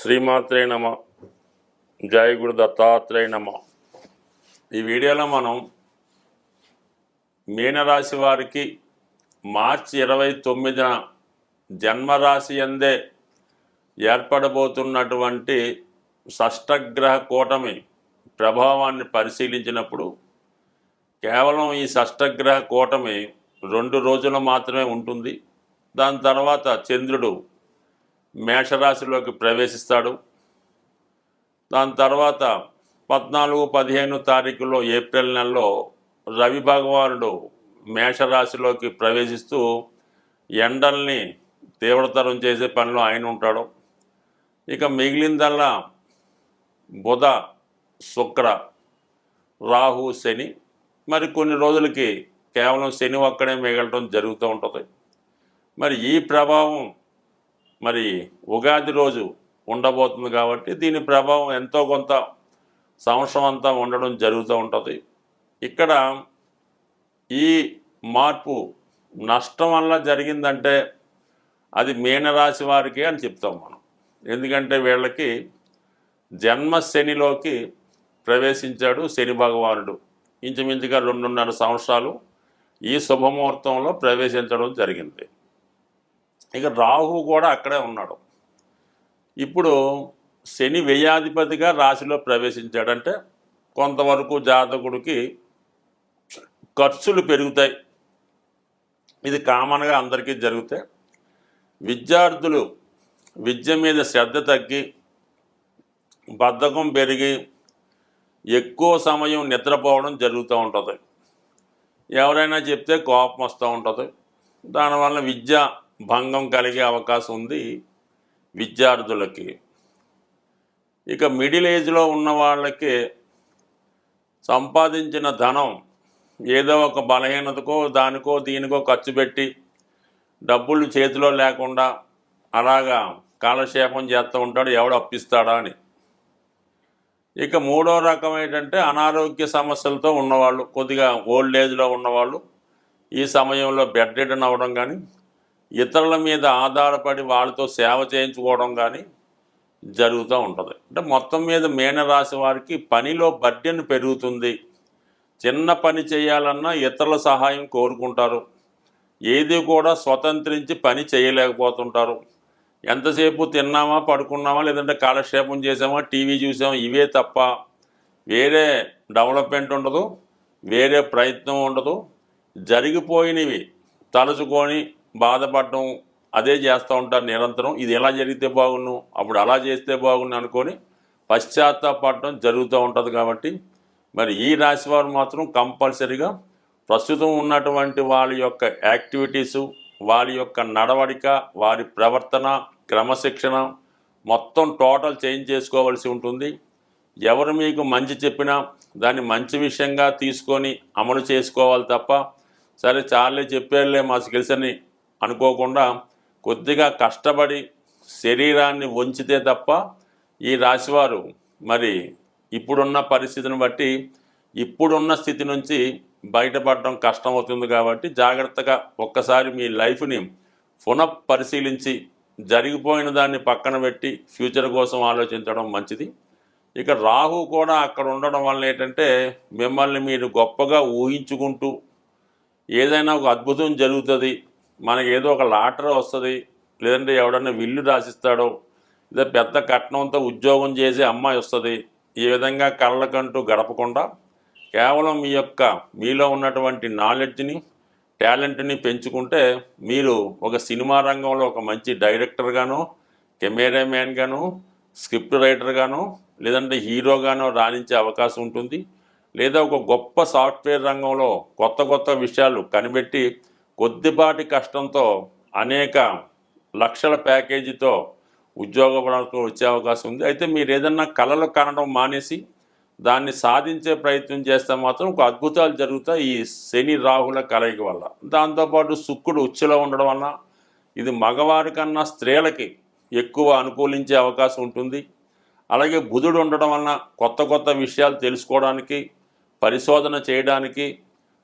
శ్రీమాత్రే నమ. జయ గురు దత్తాత్రేయ నమ. ఈ వీడియోలో మనం మీనరాశి వారికి మార్చి ఇరవై తొమ్మిదిన జన్మరాశి అందే ఏర్పడబోతున్నటువంటి షష్టగ్రహ కూటమి ప్రభావాన్ని పరిశీలించినప్పుడు కేవలం ఈ షష్టగ్రహ కూటమి రెండు రోజులు మాత్రమే ఉంటుంది. దాని తర్వాత చంద్రుడు మేషరాశిలోకి ప్రవేశిస్తాడు. దాని తర్వాత పద్నాలుగు పదిహేను తారీఖులో ఏప్రిల్ నెలలో రవి భగవానుడు మేషరాశిలోకి ప్రవేశిస్తూ ఎండల్ని తీవ్రతరం చేసే పనిలో ఆయన ఉంటాడు. ఇక మిగిలిందల్లా బుధ శుక్ర రాహు శని మరి కొన్ని రోజులకి కేవలం శని ఒక్కడే మిగలటం జరుగుతూ ఉంటుంది. మరి ఈ ప్రభావం మరి ఉగాది రోజు ఉండబోతుంది కాబట్టి దీని ప్రభావం ఎంతో కొంత సంవత్సరం అంతా ఉండడం జరుగుతూ ఉంటుంది. ఇక్కడ ఈ మార్పు నష్టం వల్ల జరిగిందంటే అది మీనరాశి వారికి అని చెప్తాం మనం. ఎందుకంటే వీళ్ళకి జన్మ శనిలోకి ప్రవేశించాడు శని భగవానుడు. ఇంచుమించుగా రెండున్నర సంవత్సరాలు ఈ శుభముహూర్తంలో ప్రవేశించడం జరిగింది. ఇక రాహు కూడా అక్కడే ఉన్నాడు. ఇప్పుడు శని వ్యయాధిపతిగా రాశిలో ప్రవేశించాడంటే కొంతవరకు జాతకుడికి ఖర్చులు పెరుగుతాయి. ఇది కామన్గా అందరికీ జరుగుతాయి విద్యార్థులు విద్య మీద శ్రద్ధ తగ్గి బద్ధకం పెరిగి ఎక్కువ సమయం నిద్రపోవడం జరుగుతూ ఉంటుంది. ఎవరైనా చెప్తే కోపం వస్తూ ఉంటుంది. దానివల్ల విద్య భంగం కలిగే అవకాశం ఉంది విద్యార్థులకి. ఇక మిడిల్ ఏజ్లో ఉన్న వాళ్ళకి సంపాదించిన ధనం ఏదో ఒక బలహీనతకో దానికో దీనికో ఖర్చు పెట్టి డబ్బులు చేతిలో లేకుండా అలాగా కాలక్షేపం చేస్తూ ఉంటాడు ఎవడు అప్పిస్తాడా అని. ఇక మూడో రకం ఏంటంటే అనారోగ్య సమస్యలతో ఉన్నవాళ్ళు కొద్దిగా ఓల్డ్ ఏజ్లో ఉన్నవాళ్ళు ఈ సమయంలో బెడ్ రిటర్న్ అవ్వడం కానీ ఇతరుల మీద ఆధారపడి వాళ్ళతో సేవ చేయించుకోవడం కానీ జరుగుతూ ఉంటుంది. అంటే మొత్తం మీద మేనరాశి వారికి పనిలో బడ్డెన్ పెరుగుతుంది. చిన్న పని చేయాలన్నా ఇతరుల సహాయం కోరుకుంటారు. ఏది కూడా స్వతంత్రించి పని చేయలేకపోతుంటారు. ఎంతసేపు తిన్నామా పడుకున్నామా లేదంటే కాలక్షేపం చేసామా టీవీ చూసామా ఇవే తప్ప వేరే డెవలప్మెంట్ ఉండదు వేరే ప్రయత్నం ఉండదు. జరిగిపోయినవి తలుచుకొని బాధపడటం అదే చేస్తూ ఉంటారు నిరంతరం. ఇది ఎలా జరిగితే బాగుండు అప్పుడు అలా చేస్తే బాగుండు అనుకొని పశ్చాత్తాపడటం జరుగుతూ ఉంటుంది కాబట్టి మరి ఈ రాశి వారు మాత్రం కంపల్సరిగా ప్రస్తుతం ఉన్నటువంటి వాళ్ళ యొక్క యాక్టివిటీసు వారి యొక్క నడవడిక వారి ప్రవర్తన క్రమశిక్షణ మొత్తం టోటల్ చేంజ్ చేసుకోవాల్సి ఉంటుంది. ఎవరు మీకు మంచి చెప్పినా దాన్ని మంచి విషయంగా తీసుకొని అమలు చేసుకోవాలి తప్ప సరే చాలే చెప్పారులే మా స్కిల్స్ అని అనుకోకుండా కొద్దిగా కష్టపడి శరీరాన్ని వంచితే తప్ప ఈ రాశివారు మరి ఇప్పుడున్న పరిస్థితిని బట్టి ఇప్పుడున్న స్థితి నుంచి బయటపడడం కష్టమవుతుంది కాబట్టి జాగ్రత్తగా ఒక్కసారి మీ లైఫ్ని పునః పరిశీలించి జరిగిపోయిన దాన్ని పక్కన పెట్టి ఫ్యూచర్ కోసం ఆలోచించడం మంచిది. ఇక రాహు కూడా అక్కడ ఉండడం వల్ల ఏంటంటే మిమ్మల్ని మీరు గొప్పగా ఊహించుకుంటూ ఏదైనా ఒక అద్భుతం జరుగుతుంది. మనకి ఏదో ఒక లాటరీ వస్తుంది లేదంటే ఎవడన్నా విల్లు రాసిస్తాడో లేదా పెద్ద కట్నంతో ఉద్యోగం చేసే అమ్మాయి వస్తుంది ఈ విధంగా కళ్ళకంటూ గడపకుండా కేవలం మీ యొక్క మీలో ఉన్నటువంటి నాలెడ్జ్ని టాలెంట్ని పెంచుకుంటే మీరు ఒక సినిమా రంగంలో ఒక మంచి డైరెక్టర్గానో కెమెరామ్యాన్గాను స్క్రిప్ట్ రైటర్గానో లేదంటే హీరోగానో రాణించే అవకాశం ఉంటుంది. లేదా ఒక గొప్ప సాఫ్ట్వేర్ రంగంలో కొత్త కొత్త విషయాలు కనిపెట్టి కొద్దిపాటి కష్టంతో అనేక లక్షల ప్యాకేజీతో ఉద్యోగపడకు వచ్చే అవకాశం ఉంది. అయితే మీరు ఏదన్నా కళలు కనడం మానేసి దాన్ని సాధించే ప్రయత్నం చేస్తే మాత్రం ఒక అద్భుతాలు జరుగుతాయి ఈ శని రాహుల కలయిక వల్ల. దాంతోపాటు శుక్రుడు ఉచ్చులో ఉండడం వల్ల ఇది మగవారి కన్నా స్త్రీలకి ఎక్కువ అనుకూలించే అవకాశం ఉంటుంది. అలాగే బుధుడు ఉండడం వలన కొత్త కొత్త విషయాలు తెలుసుకోవడానికి పరిశోధన చేయడానికి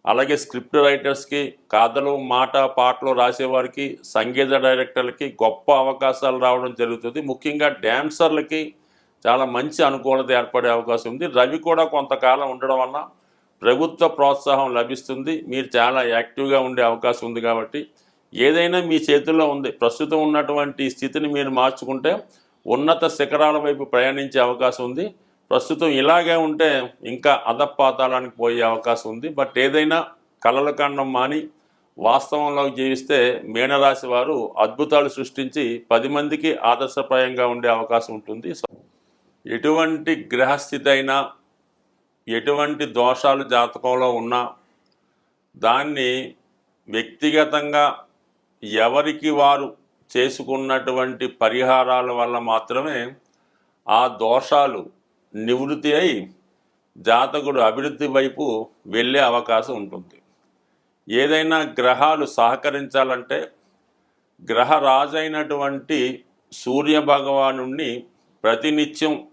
అలాగే స్క్రిప్ట్ రైటర్స్కి కథలు మాట పాటలు రాసేవారికి సంగీత డైరెక్టర్లకి గొప్ప అవకాశాలు రావడం జరుగుతుంది. ముఖ్యంగా డ్యాన్సర్లకి చాలా మంచి అనుకూలత ఏర్పడే అవకాశం ఉంది. రవి కూడా కొంతకాలం ఉండడం వల్ల ప్రభుత్వ ప్రోత్సాహం లభిస్తుంది. మీరు చాలా యాక్టివ్గా ఉండే అవకాశం ఉంది కాబట్టి. ఏదైనా మీ చేతుల్లో ఉంది. ప్రస్తుతం ఉన్నటువంటి స్థితిని మీరు మార్చుకుంటే ఉన్నత శిఖరాల వైపు ప్రయాణించే అవకాశం ఉంది. ప్రస్తుతం ఇలాగే ఉంటే ఇంకా అధపాతాళానికి పోయే అవకాశం ఉంది. బట్ ఏదైనా కళల కండం మాని వాస్తవంలో జీవిస్తే మీనరాశి వారు అద్భుతాలు సృష్టించి పది మందికి ఆదర్శప్రాయంగా ఉండే అవకాశం ఉంటుంది. సో ఎటువంటి గ్రహస్థితి అయినా ఎటువంటి దోషాలు జాతకంలో ఉన్నా దాన్ని వ్యక్తిగతంగా ఎవరికి వారు చేసుకున్నటువంటి పరిహారాల వల్ల మాత్రమే ఆ దోషాలు నివృత్తి అయి జాతకుడు అభివృద్ధి వైపు వెళ్ళే అవకాశం ఉంటుంది. ఏదైనా గ్రహాలు సహకరించాలంటే గ్రహరాజైనటువంటి సూర్య భగవాను ప్రతినిత్యం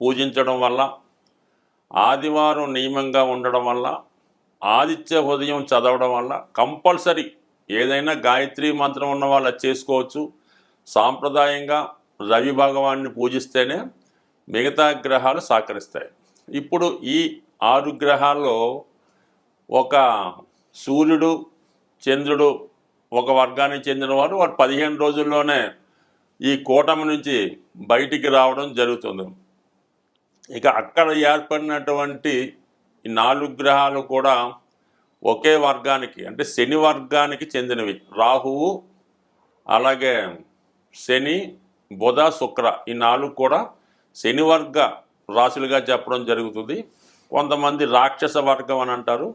పూజించడం వల్ల ఆదివారం నియమంగా ఉండడం వల్ల ఆదిత్య ఉదయం చదవడం వల్ల కంపల్సరీ ఏదైనా గాయత్రి మంత్రం ఉన్న వాళ్ళు చేసుకోవచ్చు. సాంప్రదాయంగా రవి భగవాన్ని పూజిస్తేనే మిగతా గ్రహాలు సహకరిస్తాయి. ఇప్పుడు ఈ ఆరు గ్రహాల్లో ఒక సూర్యుడు చంద్రుడు ఒక వర్గానికి చెందిన వారు వారు పదిహేను రోజుల్లోనే ఈ కూటమి నుంచి బయటికి రావడం జరుగుతుంది. ఇక అక్కడ ఏర్పడినటువంటి ఈ నాలుగు గ్రహాలు కూడా ఒకే వర్గానికి అంటే శని వర్గానికి చెందినవి. రాహువు అలాగే శని బుధ శుక్ర ఈ నాలుగు కూడా శనివర్గ రాశులుగా చెప్పడం జరుగుతుంది. కొంతమంది రాక్షస వర్గం అని అంటారు.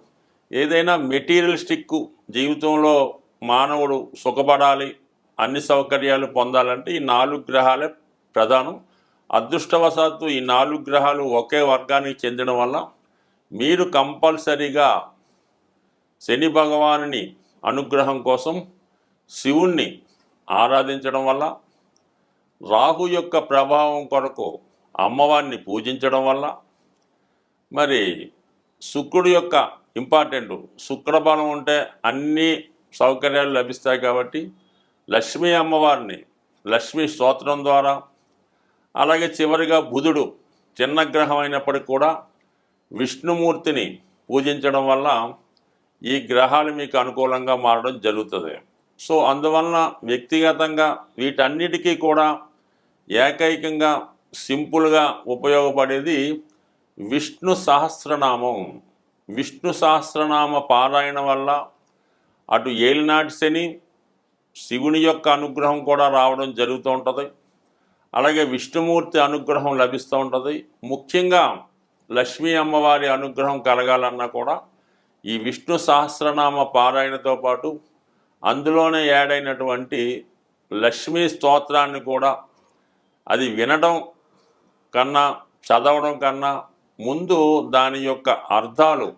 ఏదైనా మెటీరియలిస్టిక్ జీవితంలో మానవుడు సుఖపడాలి అన్ని సౌకర్యాలు పొందాలంటే ఈ నాలుగు గ్రహాలే ప్రధానం. అదృష్టవశాత్తు ఈ నాలుగు గ్రహాలు ఒకే వర్గానికి చెందడం వల్ల మీరు కంపల్సరీగా శని భగవానుని అనుగ్రహం కోసం శివుణ్ణి ఆరాధించడం వల్ల రాహు యొక్క ప్రభావం కొరకు అమ్మవారిని పూజించడం వల్ల మరి శుక్రుడు యొక్క ఇంపార్టెంట్ శుక్రబలం ఉంటే అన్ని సౌకర్యాలు లభిస్తాయి కాబట్టి లక్ష్మీ అమ్మవారిని లక్ష్మీ స్తోత్రం ద్వారా అలాగే చివరిగా బుధుడు చిన్న గ్రహం అయినప్పటికీ కూడా విష్ణుమూర్తిని పూజించడం వల్ల ఈ గ్రహాలు మీకు అనుకూలంగా మారడం జరుగుతుంది. సో అందువలన వ్యక్తిగతంగా వీటన్నిటికీ కూడా ఏకైకంగా సింపుల్గా ఉపయోగపడేది విష్ణు సహస్రనామం. విష్ణు సహస్రనామ పారాయణ వల్ల అటు ఏలినాటి శని శివుని యొక్క అనుగ్రహం కూడా రావడం జరుగుతూ ఉంటుంది. అలాగే విష్ణుమూర్తి అనుగ్రహం లభిస్తూ ఉంటుంది. ముఖ్యంగా లక్ష్మీ అమ్మవారి అనుగ్రహం కలగాలన్నా కూడా ఈ విష్ణు సహస్రనామ పారాయణతో పాటు అందులోనే యాడైనటువంటి లక్ష్మీ స్తోత్రాన్ని కూడా అది వినడం కన్నా చదవడం కన్నా ముందు దాని యొక్క అర్థాలు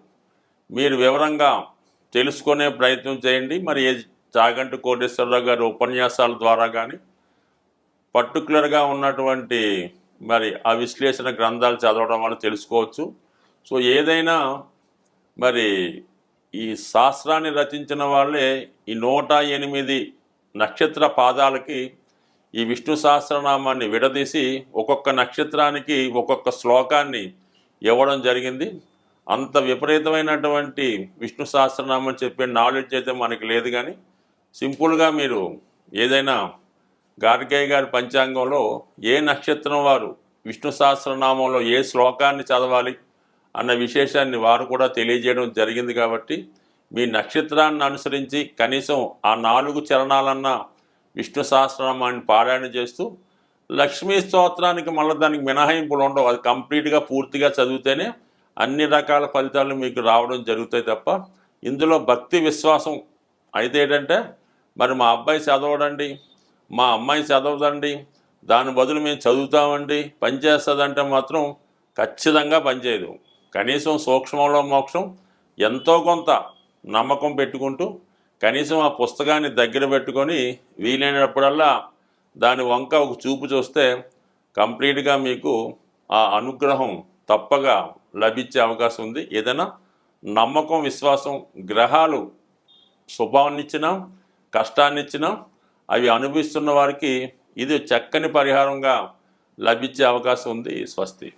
మీరు వివరంగా తెలుసుకునే ప్రయత్నం చేయండి. మరి ఏ చాగంటి కోటేశ్వరరావు గారి ఉపన్యాసాల ద్వారా కానీ పర్టికులర్గా ఉన్నటువంటి మరి ఆ విశ్లేషణ గ్రంథాలు చదవడం వల్ల తెలుసుకోవచ్చు. సో ఏదైనా మరి ఈ శాస్త్రాన్ని రచించిన వాళ్ళే ఈ నూట ఎనిమిది నక్షత్ర పాదాలకి ఈ విష్ణు సహస్రనామాన్ని విడదీసి ఒక్కొక్క నక్షత్రానికి ఒక్కొక్క శ్లోకాన్ని ఇవ్వడం జరిగింది. అంత విపరీతమైనటువంటి విష్ణు సహస్రనామం చెప్పే నాలెడ్జ్ అయితే మనకి లేదు కానీ సింపుల్గా మీరు ఏదైనా గార్గయ్య గారి పంచాంగంలో ఏ నక్షత్రం వారు విష్ణు సహస్రనామంలో ఏ శ్లోకాన్ని చదవాలి అన్న విశేషాన్ని వారు కూడా తెలియజేయడం జరిగింది కాబట్టి మీ నక్షత్రాన్ని అనుసరించి కనీసం ఆ నాలుగు చరణాలన్నా విష్ణు సహస్రనామాన్ని పారాయణ చేస్తూ లక్ష్మీ స్తోత్రానికి మళ్ళీ దానికి మినహాయింపులు ఉండవు. అది కంప్లీట్గా పూర్తిగా చదివితేనే అన్ని రకాల ఫలితాలు మీకు రావడం జరుగుతాయి తప్ప ఇందులో భక్తి విశ్వాసం అయితే ఏంటంటే మరి మా అబ్బాయి చదవడండి మా అమ్మాయి చదవదండి దాని బదులు మేము చదువుతామండి పనిచేస్తుందంటే మాత్రం ఖచ్చితంగా పనిచేయదు కనీసం సూక్ష్మంలో మోక్షం ఎంతో కొంత నమ్మకం పెట్టుకుంటూ కనీసం ఆ పుస్తకాన్ని దగ్గర పెట్టుకొని వీలైనప్పుడల్లా దాని వంక ఒక చూపు చూస్తే కంప్లీట్గా మీకు ఆ అనుగ్రహం తప్పగా లభించే అవకాశం ఉంది. ఏదైనా నమ్మకం విశ్వాసం గ్రహాలు శుభాన్నిచ్చినా కష్టాన్నిచ్చినా అవి అనుభవిస్తున్న వారికి ఇది చక్కని పరిహారంగా లభించే అవకాశం ఉంది స్వస్తి.